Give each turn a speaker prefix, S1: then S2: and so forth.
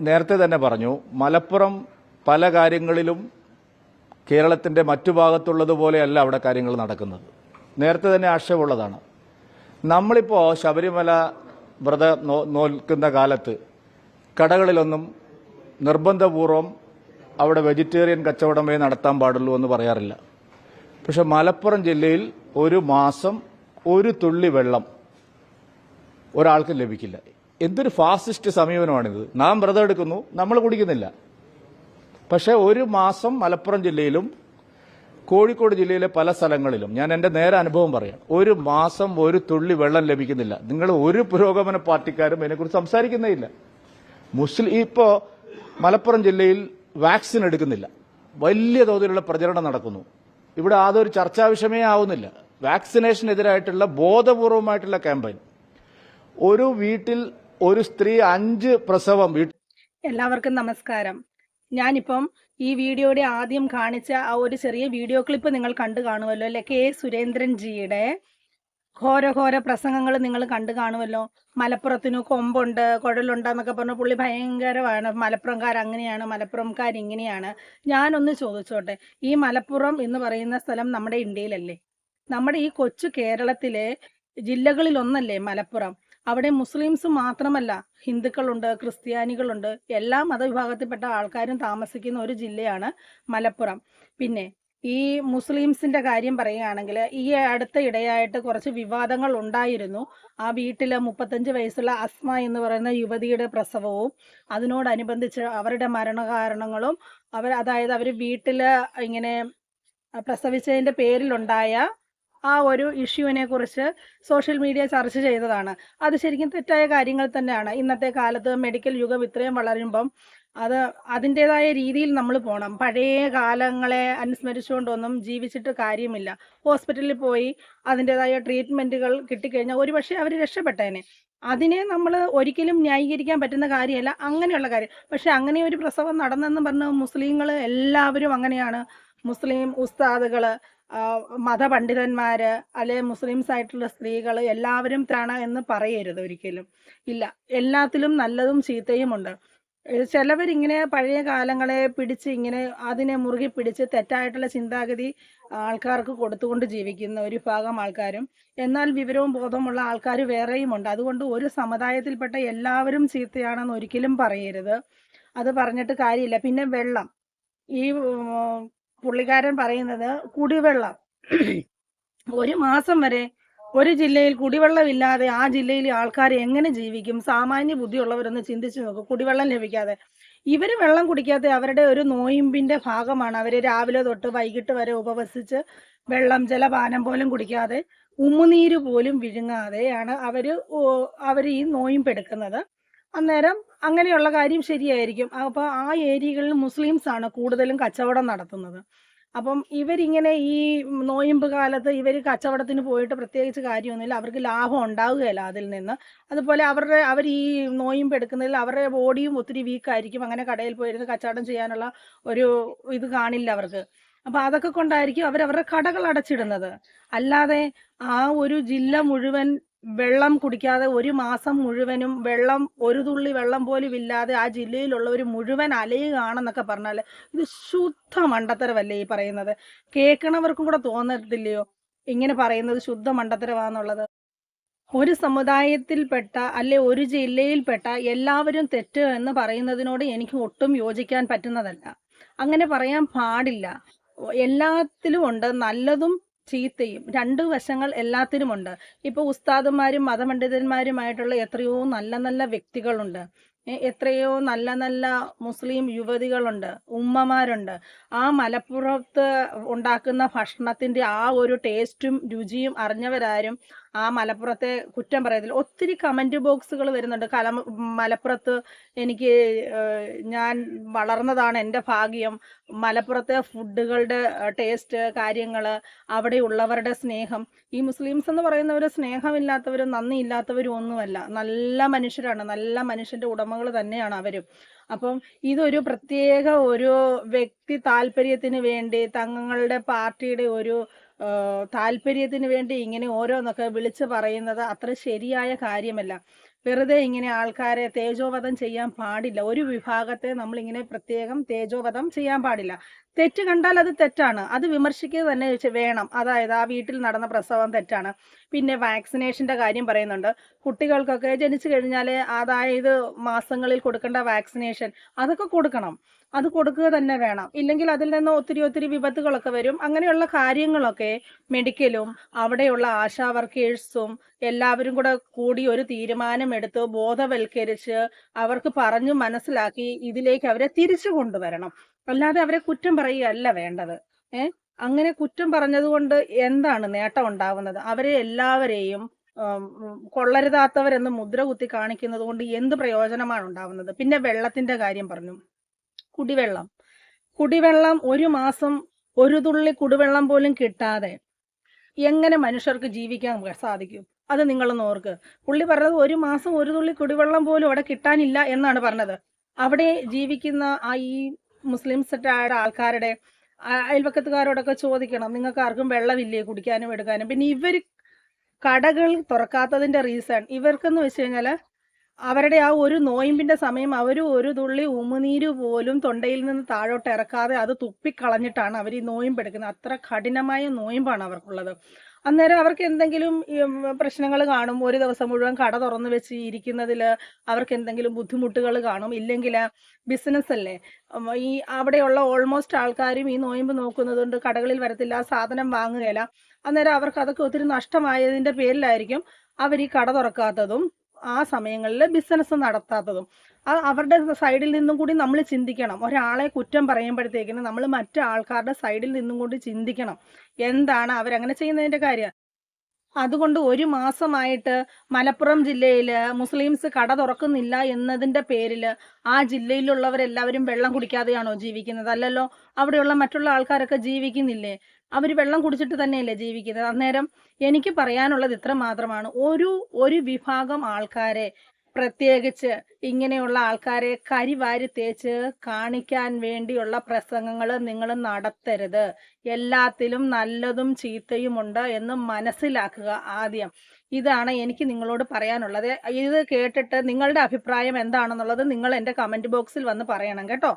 S1: നേരത്തെ തന്നെ പറഞ്ഞു മലപ്പുറം പല കാര്യങ്ങളിലും കേരളത്തിന്റെ മറ്റു ഭാഗത്തുള്ളതുപോലെയല്ല അവിടെ കാര്യങ്ങൾ നടക്കുന്നത്. നേരത്തെ തന്നെ ആക്ഷേപമുള്ളതാണ് നമ്മളിപ്പോൾ ശബരിമല വ്രത നോൽക്കുന്ന കാലത്ത് കടകളിലൊന്നും നിർബന്ധപൂർവം അവിടെ വെജിറ്റേറിയൻ കച്ചവടമേ നടത്താൻ പാടുള്ളൂ എന്ന് പറയാറില്ല. പക്ഷെ മലപ്പുറം ജില്ലയിൽ ഒരു മാസം ഒരു തുള്ളി വെള്ളം ഒരാൾക്ക് ലഭിക്കില്ല. എന്തൊരു ഫാസിസ്റ്റ് സമീപനമാണിത്. നാം വ്രതം എടുക്കുന്നു നമ്മൾ കുടിക്കുന്നില്ല. പക്ഷേ ഒരു മാസം മലപ്പുറം ജില്ലയിലും കോഴിക്കോട് ജില്ലയിലെ പല സ്ഥലങ്ങളിലും ഞാൻ എന്റെ നേരെ അനുഭവം പറയാം ഒരു മാസം ഒരു തുള്ളി വെള്ളം ലഭിക്കുന്നില്ല. നിങ്ങൾ ഒരു പുരോഗമന പാർട്ടിക്കാരും ഇതിനെക്കുറിച്ച് സംസാരിക്കുന്നേ ഇല്ല. മുസ്ലിം ഇപ്പോ മലപ്പുറം ജില്ലയിൽ വാക്സിൻ എടുക്കുന്നില്ല. വലിയ തോതിലുള്ള പ്രചരണം നടക്കുന്നു. ഇവിടെ അതൊരു ചർച്ചാ വിഷയമേ ആവുന്നില്ല. വാക്സിനേഷനെതിരായിട്ടുള്ള ബോധപൂർവമായിട്ടുള്ള ക്യാമ്പയിൻ. ഒരു വീട്ടിൽ ഒരു സ്ത്രീ അഞ്ച് പ്രസവം
S2: എല്ലാവർക്കും നമസ്കാരം. ഞാനിപ്പം ഈ വീഡിയോയുടെ ആദ്യം കാണിച്ച ആ ഒരു ചെറിയ വീഡിയോ ക്ലിപ്പ് നിങ്ങൾ കണ്ടു കാണുമല്ലോ അല്ലെ? കെ സുരേന്ദ്രൻ ജിയുടെ ഘോരഘോര പ്രസംഗങ്ങൾ നിങ്ങൾ കണ്ടു കാണുമല്ലോ. മലപ്പുറത്തിന് കൊമ്പുണ്ട് കുഴലുണ്ട് എന്നൊക്കെ പറഞ്ഞ പുള്ളി ഭയങ്കരമാണ്. മലപ്പുറംകാർ അങ്ങനെയാണ് മലപ്പുറംകാർ ഇങ്ങനെയാണ്. ഞാനൊന്ന് ചോദിച്ചോട്ടെ ഈ മലപ്പുറം എന്ന് പറയുന്ന സ്ഥലം നമ്മുടെ ഇന്ത്യയിലല്ലേ? നമ്മുടെ ഈ കൊച്ചു കേരളത്തിലെ ജില്ലകളിലൊന്നല്ലേ മലപ്പുറം? അവിടെ മുസ്ലിംസ് മാത്രമല്ല ഹിന്ദുക്കളുണ്ട് ക്രിസ്ത്യാനികളുണ്ട് എല്ലാ മതവിഭാഗത്തിൽപ്പെട്ട ആൾക്കാരും താമസിക്കുന്ന ഒരു ജില്ലയാണ് മലപ്പുറം. പിന്നെ ഈ മുസ്ലിംസിന്റെ കാര്യം പറയുകയാണെങ്കിൽ ഈ അടുത്ത ഇടയായിട്ട് കുറച്ച് വിവാദങ്ങൾ ഉണ്ടായിരുന്നു. ആ വീട്ടിലെ മുപ്പത്തഞ്ച് വയസ്സുള്ള അസ്മ എന്ന് പറയുന്ന യുവതിയുടെ പ്രസവവും അതിനോടനുബന്ധിച്ച് അവരുടെ മരണകാരണങ്ങളും അവർ അതായത് അവർ വീട്ടിൽ ഇങ്ങനെ പ്രസവിച്ചതിന്റെ പേരിലുണ്ടായ ആ ഒരു ഇഷ്യൂവിനെ കുറിച്ച് സോഷ്യൽ മീഡിയ ചർച്ച ചെയ്തതാണ്. അത് ശരിക്കും തെറ്റായ കാര്യങ്ങൾ തന്നെയാണ്. ഇന്നത്തെ കാലത്ത് മെഡിക്കൽ യുഗം ഇത്രയും വളരുമ്പം അത് അതിന്റെതായ രീതിയിൽ നമ്മൾ പോകണം പഴയ കാലങ്ങളെ അനുസ്മരിച്ചുകൊണ്ടൊന്നും ജീവിച്ചിട്ട് കാര്യമില്ല. ഹോസ്പിറ്റലിൽ പോയി അതിന്റെതായ ട്രീറ്റ്മെന്റുകൾ കിട്ടിക്കഴിഞ്ഞാൽ ഒരുപക്ഷെ അവർ രക്ഷപ്പെട്ടേനെ. അതിനെ നമ്മൾ ഒരിക്കലും ന്യായീകരിക്കാൻ പറ്റുന്ന കാര്യമല്ല. അങ്ങനെയുള്ള കാര്യം. പക്ഷെ അങ്ങനെ ഒരു പ്രസവം നടന്നെന്ന് പറഞ്ഞ് മുസ്ലിങ്ങൾ എല്ലാവരും അങ്ങനെയാണ്. മുസ്ലിം ഉസ്താദുകൾ മതപണ്ഡിതന്മാര് അല്ലെ മുസ്ലിംസ് ആയിട്ടുള്ള സ്ത്രീകൾ എല്ലാവരും ത്രാണ എന്ന് പറയരുത് ഒരിക്കലും. ഇല്ല എല്ലാത്തിലും നല്ലതും ചീത്തയും ഉണ്ട് ഏഹ് ചിലവരിങ്ങനെ പഴയ കാലങ്ങളെ പിടിച്ച് ഇങ്ങനെ അതിനെ മുറുകി പിടിച്ച് തെറ്റായിട്ടുള്ള ചിന്താഗതി ആൾക്കാർക്ക് കൊടുത്തുകൊണ്ട് ജീവിക്കുന്ന ഒരു ഭാഗം ആൾക്കാരും. എന്നാൽ വിവരവും ബോധമുള്ള ആൾക്കാർ വേറെയും ഉണ്ട് അതുകൊണ്ട് ഒരു സമുദായത്തിൽപ്പെട്ട എല്ലാവരും ചീത്തയാണെന്ന് ഒരിക്കലും പറയരുത്. അത് പറഞ്ഞിട്ട് കാര്യമില്ല. പിന്നെ വെള്ളം. ഈ പുള്ളിക്കാരൻ പറയുന്നത് കുടിവെള്ളം. ഒരു മാസം വരെ ഒരു ജില്ലയിൽ കുടിവെള്ളമില്ലാതെ ആ ജില്ലയിലെ ആൾക്കാർ എങ്ങനെ ജീവിക്കും? സാമാന്യ ബുദ്ധിയുള്ളവരൊന്ന് ചിന്തിച്ചു നോക്കും. കുടിവെള്ളം ലഭിക്കാതെ. ഇവർ വെള്ളം കുടിക്കാത്ത അവരുടെ ഒരു നോയിമ്പിന്റെ ഭാഗമാണ് അവർ രാവിലെ തൊട്ട് വൈകിട്ട് വരെ ഉപവസിച്ച് വെള്ളം ജലപാനം പോലും കുടിക്കാതെ ഉമ്മുനീര് പോലും വിഴുങ്ങാതെയാണ് അവർ അവർ ഈ നോയിമ്പെടുക്കുന്നത്. അന്നേരം അങ്ങനെയുള്ള കാര്യം ശരിയായിരിക്കും. അപ്പോൾ ആ ഏരിയകളിൽ മുസ്ലിംസ് ആണ് കൂടുതലും കച്ചവടം നടത്തുന്നത്. അപ്പം ഇവരിങ്ങനെ ഈ നോയമ്പ് കാലത്ത് ഇവർ കച്ചവടത്തിന് പോയിട്ട് പ്രത്യേകിച്ച് കാര്യമൊന്നുമില്ല. അവർക്ക് ലാഭം ഉണ്ടാവുകയില്ല അതിൽ നിന്ന്. അതുപോലെ അവരുടെ അവർ ഈ നോയമ്പ് എടുക്കുന്നതിൽ അവരുടെ ബോഡിയും ഒത്തിരി വീക്കായിരിക്കും അങ്ങനെ കടയിൽ പോയിരുന്ന് കച്ചവടം ചെയ്യാനുള്ള ഒരു ഇത് കാണില്ല അവർക്ക്. അപ്പൊ അതൊക്കെ കൊണ്ടായിരിക്കും അവർ അവരുടെ കടകൾ അടച്ചിടുന്നത്. അല്ലാതെ ആ ഒരു ജില്ല മുഴുവൻ വെള്ളം കുടിക്കാതെ ഒരു മാസം മുഴുവനും വെള്ളം ഒരു തുള്ളി വെള്ളം പോലും ഇല്ലാതെ ആ ജില്ലയിലുള്ളവർ മുഴുവൻ അലയുകയാണെന്നൊക്കെ പറഞ്ഞാൽ ഇത് ശുദ്ധ മണ്ടത്തരമല്ലേ ഈ പറയുന്നത്? കേൾക്കണവർക്കും കൂടെ തോന്നത്തില്ലയോ ഇങ്ങനെ പറയുന്നത് ശുദ്ധ മണ്ടത്തരവാന്നുള്ളത്? ഒരു സമുദായത്തിൽപ്പെട്ട അല്ലെ ഒരു ജില്ലയിൽപ്പെട്ട എല്ലാവരും തെറ്റ് എന്ന് പറയുന്നതിനോട് എനിക്ക് ഒട്ടും യോജിക്കാൻ പറ്റുന്നതല്ല. അങ്ങനെ പറയാൻ പാടില്ല. എല്ലാത്തിലും ഉണ്ട്. നല്ലതും ചീത്തയും രണ്ട് വശങ്ങൾ എല്ലാത്തിനുമുണ്ട്. ഇപ്പൊ ഉസ്താദുമാരും മതപണ്ഡിതന്മാരുമായിട്ടുള്ള എത്രയോ നല്ല നല്ല വ്യക്തികളുണ്ട്. എത്രയോ നല്ല നല്ല മുസ്ലിം യുവതികളുണ്ട് ഉമ്മമാരുണ്ട്. ആ മലപ്പുറത്ത് ഉണ്ടാക്കുന്ന ഭക്ഷണത്തിന്റെ ആ ഒരു ടേസ്റ്റും രുചിയും അറിഞ്ഞവരാരും ആ മലപ്പുറത്തെ കുറ്റം പറയത്തില്ല. ഒത്തിരി കമന്റ് ബോക്സുകൾ വരുന്നുണ്ട്. കല മലപ്പുറത്ത് എനിക്ക് ഞാൻ വളർന്നതാണ് എന്റെ ഭാഗ്യം. മലപ്പുറത്തെ ഫുഡുകളുടെ ടേസ്റ്റ് കാര്യങ്ങൾ അവിടെയുള്ളവരുടെ സ്നേഹം. ഈ മുസ്ലിംസ് എന്ന് പറയുന്നവർ സ്നേഹമില്ലാത്തവരും നന്ദിയില്ലാത്തവരും ഒന്നുമല്ല. നല്ല മനുഷ്യരാണ്. നല്ല മനുഷ്യന്റെ ഉടമകൾ തന്നെയാണ് അവരും. അപ്പം ഇതൊരു പ്രത്യേക ഒരു വ്യക്തി താല്പര്യത്തിന് വേണ്ടി തങ്ങളുടെ പാർട്ടിയുടെ ഒരു താല്പര്യത്തിന് വേണ്ടി ഇങ്ങനെ ഓരോന്നൊക്കെ വിളിച്ചു പറയുന്നത് അത്ര ശരിയായ കാര്യമല്ല. വെറുതെ ഇങ്ങനെ ആൾക്കാരെ തേജോവധം ചെയ്യാൻ പാടില്ല. ഒരു വിഭാഗത്തെ നമ്മളിങ്ങനെ പ്രത്യേകം തേജോവധം ചെയ്യാൻ പാടില്ല. തെറ്റ് കണ്ടാൽ അത് തെറ്റാണ്. അത് വിമർശിക്കുക തന്നെ വേണം. അതായത് ആ വീട്ടിൽ നടന്ന പ്രസവം തെറ്റാണ്. പിന്നെ വാക്സിനേഷന്റെ കാര്യം പറയുന്നുണ്ട്. കുട്ടികൾക്കൊക്കെ ജനിച്ചു കഴിഞ്ഞാൽ അതായത് മാസങ്ങളിൽ കൊടുക്കേണ്ട വാക്സിനേഷൻ അതൊക്കെ കൊടുക്കണം. അത് കൊടുക്കുക തന്നെ വേണം. ഇല്ലെങ്കിൽ അതിൽ നിന്ന് ഒത്തിരി ഒത്തിരി വിപത്തുകളൊക്കെ വരും. അങ്ങനെയുള്ള കാര്യങ്ങളൊക്കെ മെഡിക്കലും അവിടെയുള്ള ആശാ വർക്കേഴ്സും എല്ലാവരും കൂടെ കൂടി ഒരു തീരുമാനമെടുത്ത് ബോധവൽക്കരിച്ച് അവർക്ക് പറഞ്ഞു മനസ്സിലാക്കി ഇതിലേക്ക് അവരെ തിരിച്ചു കൊണ്ടുവരണം. അല്ലാതെ അവരെ കുറ്റം പറയുകയല്ല വേണ്ടത്. ഏ? അങ്ങനെ കുറ്റം പറഞ്ഞതുകൊണ്ട് എന്താണ് നേട്ടം ഉണ്ടാവുന്നത്? അവരെ എല്ലാവരെയും കൊള്ളരുതാത്തവരെന്ന് മുദ്ര കുത്തി കാണിക്കുന്നത് കൊണ്ട് എന്ത് പ്രയോജനമാണ് ഉണ്ടാവുന്നത്? പിന്നെ വെള്ളത്തിന്റെ കാര്യം പറഞ്ഞു. കുടിവെള്ളം. കുടിവെള്ളം ഒരു മാസം ഒരു തുള്ളി കുടിവെള്ളം പോലും കിട്ടാതെ എങ്ങനെ മനുഷ്യർക്ക് ജീവിക്കാൻ സാധിക്കും? അത് നിങ്ങളൊന്ന് ഓർക്ക്. പുള്ളി പറഞ്ഞത് ഒരു മാസം ഒരു തുള്ളി കുടിവെള്ളം പോലും അവിടെ കിട്ടാനില്ല എന്നാണ് പറഞ്ഞത്. അവിടെ ജീവിക്കുന്ന ആ ഈ മുസ്ലിംസായ ആൾക്കാരുടെ അയൽവക്കത്തുകാരോടൊക്കെ ചോദിക്കണം നിങ്ങൾക്ക് ആർക്കും വെള്ളമില്ലേ കുടിക്കാനും എടുക്കാനും? പിന്നെ ഇവർ കടകൾ തുറക്കാത്തതിന്റെ റീസൺ ഇവർക്കെന്ന് വെച്ച് കഴിഞ്ഞാൽ അവരുടെ ആ ഒരു നോയിമ്പിന്റെ സമയം അവർ ഒരു തുള്ളി ഉമിനീര് പോലും തൊണ്ടയിൽ നിന്ന് താഴോട്ട് ഇറക്കാതെ അത് തുപ്പിക്കളഞ്ഞിട്ടാണ് അവർ ഈ നോയിമ്പ് എടുക്കുന്നത് അത്ര കഠിനമായ നോയിമ്പാണ് അവർക്കുള്ളത്. അന്നേരം അവർക്ക് എന്തെങ്കിലും പ്രശ്നങ്ങൾ കാണും. ഒരു ദിവസം മുഴുവൻ കട തുറന്നു വെച്ച് ഇരിക്കുന്നതിൽ അവർക്ക് എന്തെങ്കിലും ബുദ്ധിമുട്ടുകൾ കാണും. ഇല്ലെങ്കിൽ ബിസിനസ് അല്ലേ? ഈ അവിടെയുള്ള ഓൾമോസ്റ്റ് ആൾക്കാരും ഈ നോയമ്പ് നോക്കുന്നതുകൊണ്ട് കടകളിൽ വരത്തില്ല സാധനം വാങ്ങുകയില്ല. അന്നേരം അവർക്ക് അതൊക്കെ ഒത്തിരി നഷ്ടമായതിന്റെ പേരിലായിരിക്കും അവർ ഈ കട തുറക്കാത്തതും ആ സമയങ്ങളിൽ ബിസിനസ് നടത്താത്തതും. അവരുടെ സൈഡിൽ നിന്നും കൂടി നമ്മൾ ചിന്തിക്കണം. ഒരാളെ കുറ്റം പറയുമ്പോഴത്തേക്കിന് നമ്മൾ മറ്റു ആൾക്കാരുടെ സൈഡിൽ നിന്നും കൂടി ചിന്തിക്കണം. എന്താണ് അവരങ്ങനെ ചെയ്യുന്നതിന്റെ കാര്യം? അതുകൊണ്ട് ഒരു മാസമായിട്ട് മലപ്പുറം ജില്ലയിൽ മുസ്ലിംസ് കട തുറക്കുന്നില്ല എന്നതിന്റെ പേരിൽ ആ ജില്ലയിലുള്ളവരെല്ലാവരും വെള്ളം കുടിക്കാതെയാണോ ജീവിക്കുന്നത്? അല്ലല്ലോ അവിടെയുള്ള മറ്റുള്ള ആൾക്കാരൊക്കെ ജീവിക്കുന്നില്ലേ? അവർ വെള്ളം കുടിച്ചിട്ട് തന്നെയല്ലേ ജീവിക്കുന്നത്? അന്നേരം എനിക്ക് പറയാനുള്ളത് ഇത്ര മാത്രമാണ് ഒരു ഒരു വിഭാഗം ആൾക്കാരെ പ്രത്യേകിച്ച് ഇങ്ങനെയുള്ള ആൾക്കാരെ കരിവാരി തേച്ച് കാണിക്കാൻ വേണ്ടിയുള്ള പ്രസംഗങ്ങൾ നിങ്ങൾ നടത്തരുത്. എല്ലാത്തിലും നല്ലതും ചീത്തയും ഉണ്ട് എന്ന് മനസ്സിലാക്കുക ആദ്യം. ഇതാണ് എനിക്ക് നിങ്ങളോട് പറയാനുള്ളത്. ഇത് കേട്ടിട്ട് നിങ്ങളുടെ അഭിപ്രായം എന്താണെന്നുള്ളത് നിങ്ങൾ എന്റെ കമന്റ് ബോക്സിൽ വന്ന് പറയണം കേട്ടോ.